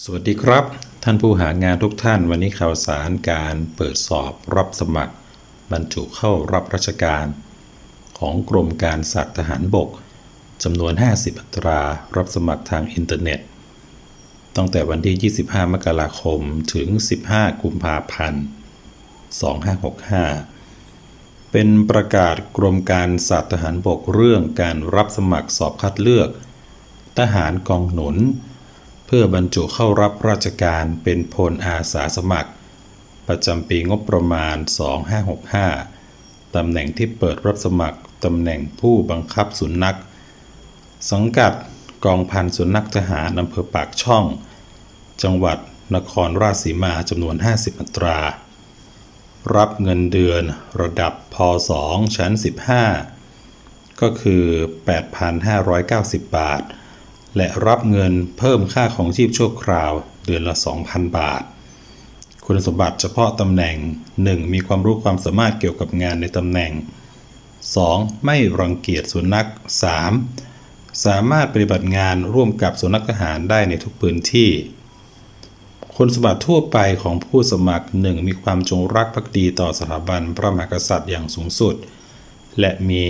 สวัสดีครับ ท่านผู้หางานทุกท่านวันนี้ข่าวสารการเปิดสอบรับสมัคร บรรจุเข้ารับราชการ ของกรมการสัตว์ทหารบกจำนวน 50 อัตรารับสมัครทางอินเทอร์เน็ต ตั้งแต่วันที่ 25 มกราคมถึง 15 กุมภาพันธ์ 2565 เป็นประกาศกรมการสัตว์ทหารบกเรื่องการรับสมัครสอบคัดเลือก ทหารกองหนุน พื่อบรรจุเข้ารับราชการเป็นพลอาสาสมัคร ประจำปีงบประมาณ 2565 ตำแหน่งที่เปิดรับสมัคร ตำแหน่งผู้บังคับสุนัข สังกัดกองพันสุนัขทหารอำเภอปากช่อง จังหวัดนครราชสีมาจำนวน 50 อัตรา รับเงินเดือนระดับพ2ชั้น 15 ก็คือ 8,590 บาท และรับเงินเพิ่มค่าของชีพชั่วคราว เดือนละ 2,000 บาท คุณสมบัติเฉพาะตำแหน่ง 1. มีความรู้ความสามารถเกี่ยวกับงานในตำแหน่ง 2. ไม่รังเกียจสุนัข 3. สามารถปฏิบัติงานร่วมกับสุนัขทหารได้ในทุกพื้นที่ คุณสมบัติทั่วไปของผู้สมัคร 1. มีความจงรักภักดีต่อสถาบันพระมหากษัตริย์อย่างสูงสุด และมี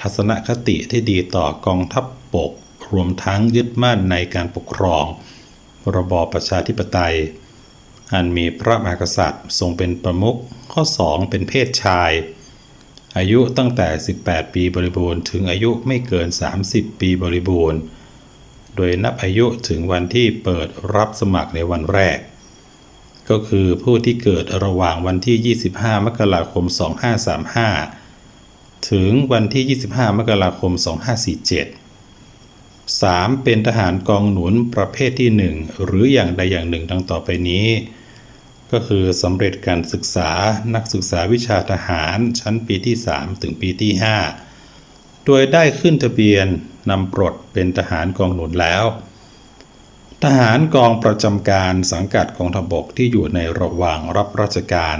ทัศนคติที่ดีต่อกองทัพบบก รวมทั้งยึดมั่นในการปกครอง ระบอบประชาธิปไตย อันมีพระมหากษัตริย์ทรงเป็นประมุขข้อ 2 เป็นเพศชาย อายุตั้งแต่ 18 ปีบริบูรณ์ถึงอายุไม่เกิน 30 ปีบริบูรณ์ โดยนับอายุถึงวันที่เปิดรับสมัครในวันแรก ก็คือผู้ที่เกิดระหว่างวันที่ 25 มกราคม 2535 ถึงวันที่ 25 มกราคม 2547 3. เป็นทหารกองหนุนประเภทที่ 1 หรืออย่างใดอย่างหนึ่งดังต่อไปนี้ ก็คือสำเร็จการศึกษานักศึกษาวิชาทหารชั้นปีที่ 3 ถึงปีที่ 5 โดยได้ขึ้นทะเบียนนำปลดเป็นทหารกองหนุนแล้ว ทหารกองประจำการสังกัดกองทพบกที่อยู่ในระหว่างรับราชการ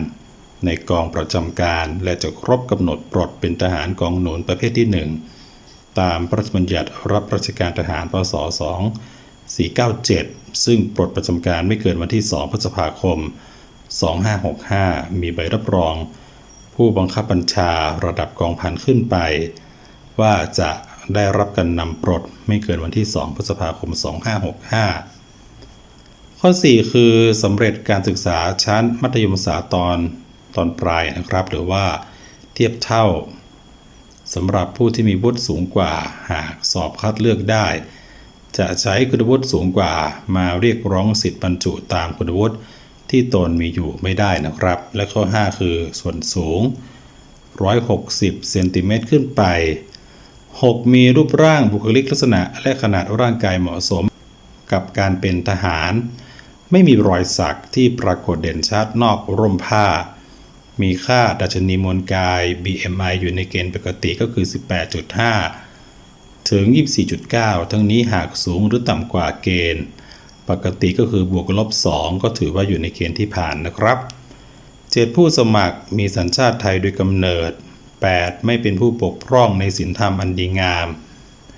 ในกองประจำการและจะครบกำหนดปลดเป็นทหารกองหนุนประเภทที่ 1 ตามพระราชบัญญัติรับราชการทหารพศ2497 ซึ่งปลดประจำการไม่เกินวันที่ 2 พฤษภาคม 2565 มีใบรับรอง ผู้บังคับบัญชาระดับกองพันขึ้นไป ว่าจะได้รับการนำปลดไม่เกินวันที่ 2 พฤษภาคม 2565 ข้อ 4 คือสำเร็จการศึกษาชั้นมัธยมศึกษาตอนตอนปลายนะครับ หรือว่าเทียบเท่า สำหรับผู้ที่มีวุฒิสูงกว่า หากสอบคัดเลือกได้ จะใช้คุณวุฒิสูงกว่า มาเรียกร้องสิทธิบรรจุตามคุณวุฒิที่ตนมีอยู่ไม่ได้นะครับ และข้อ 5 คือส่วนสูง 160เซนติเมตรขึ้นไป 6. มีรูปร่างบุคลิกลักษณะและขนาดร่างกายเหมาะสม กับการเป็นทหาร ไม่มีรอยสักที่ปรากฏเด่นชัดนอกร่มผ้า มีค่าดัชนีมวลกาย BMI อยู่ในเกณฑ์ปกติก็คือ 18.5 ถึง 24.9 ทั้งนี้หากสูงหรือต่ำกว่าเกณฑ์ ปกติก็คือบวกลบ 2 ก็ถือว่าอยู่ในเกณฑ์ที่ผ่านนะครับ 7. ผู้สมัครมีสัญชาติไทยโดยกำเนิด 8. ไม่เป็นผู้ปกพร่องในศีลธรรมอันดีงาม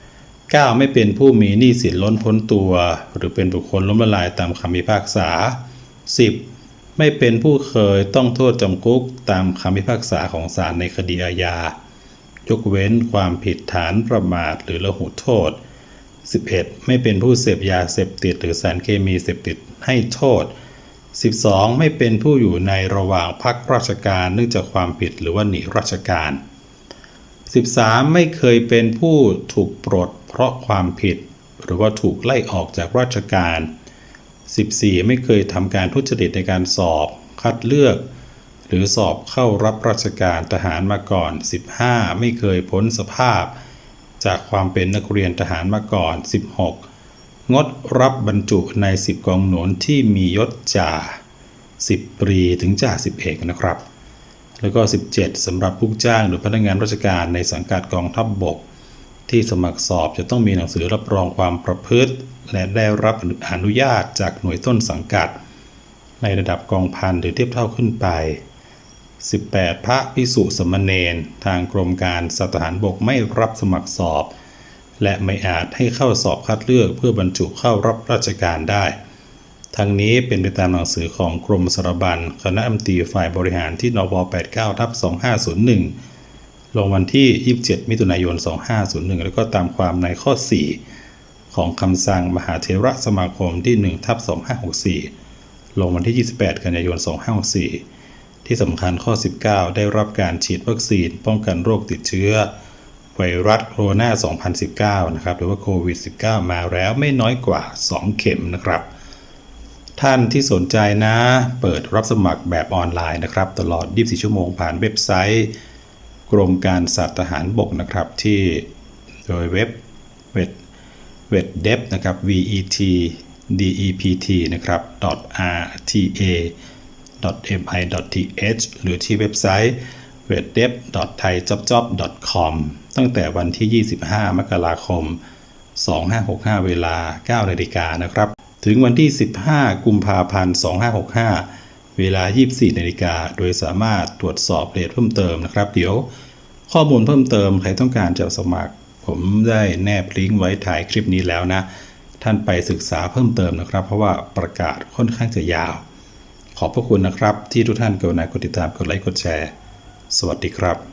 9. ไม่เป็นผู้มีหนี้สินล้นพ้นตัว หรือเป็นบุคคลล้มละลายตามคำพิพากษา 10. ไม่เป็นผู้เคยต้องโทษจำคุกตามคำพิพากษาของศาลในคดีอาญายกเว้นความผิดฐานประมาทหรือละหุโทษ 11. ไม่เป็นผู้เสพยาเสพติดหรือสารเคมีเสพติดให้โทษ 12. ไม่เป็นผู้อยู่ในระหว่างพักราชการเนื่องจากความผิดหรือว่าหนีราชการ 13. ไม่เคยเป็นผู้ถูกปลดเพราะความผิด หรือว่าถูกไล่ออกจากราชการ 14. ไม่เคยทำการทุจริตในการสอบ คัดเลือก หรือสอบเข้ารับราชการทหารมาก่อน 15. ไม่เคยพ้นสภาพ จากความเป็นนักเรียนทหารมาก่อน 16. งดรับบรรจุใน 10 กองหนุนที่มียศจ่า 10 ปรีถึงจ่า 10 เอกนะครับ แล้วก็ 17สำหรับผู้จ้างหรือพนักงานราชการในสังกัดกองทัพบบก ที่สมัครสอบจะต้องมีหนังสือรับรองความประพฤติ และได้รับอนุญาตจากหน่วยต้นสังกัด ในระดับกองพันหรือเทียบเท่าขึ้นไป 18 พระพิสุสมณเณรทางกรมการสถานบกไม่รับสมัครสอบ และไม่อาจให้เข้าสอบคัดเลือกเพื่อบรรจุเข้ารับราชการได้ทั้งนี้เป็นไปตามหนังสือของกรมสรบัญคณะอัมตีฝ่ายบริหารที่นว 89ทับ2501 ลงวันที่ 27 มิถุนายน 2501 แล้วก็ตามความในข้อ 4 ของคำสั่งมหาเถระสมาคมที่1ทับ2564 ลงวันที่ 28 กันยายน 2564 ที่สำคัญข้อ 19 ได้รับการฉีดวัคซีนป้องกันโรคติดเชื้อ ไวรัสโคโรนา 2019 นะครับ หรือว่าโควิด -19 มาแล้วไม่น้อยกว่า 2 เข็มนะครับ ท่านที่สนใจนะ เปิดรับสมัครแบบออนไลน์นะครับ ตลอด 24 ชั่วโมงผ่านเว็บไซต์ กรมการสัตว์ทหารบกนะครับที่โดยเว็บเว็บเว็บเดนะครับ vet dept นะครับ rta mi.th หรือที่เว็บไซต์ w e d e v t h a i j o b j o b c o m ตั้งแต่วันที่ 25 มกราคม 2565 เวลา 9 นาฬิกานะครับ ถึงวันที่ 15 กุมภาพันธ์ 2565 เวลา 24นาฬิกาโดยสามารถตรวจสอบเรทเพิ่มเติมนะครับ เดี๋ยวข้อมูลเพิ่มเติมใครต้องการจะสมัคร ผมได้แนบลิงก์ไว้ถ่ายคลิปนี้แล้วนะ ท่านไปศึกษาเพิ่มเติมนะครับ เพราะว่าประกาศค่อนข้างจะยาว ขอบพระคุณนะครับ ที่ทุกท่านกรุณากดติดตามกดไลค์กดแชร์ สวัสดีครับ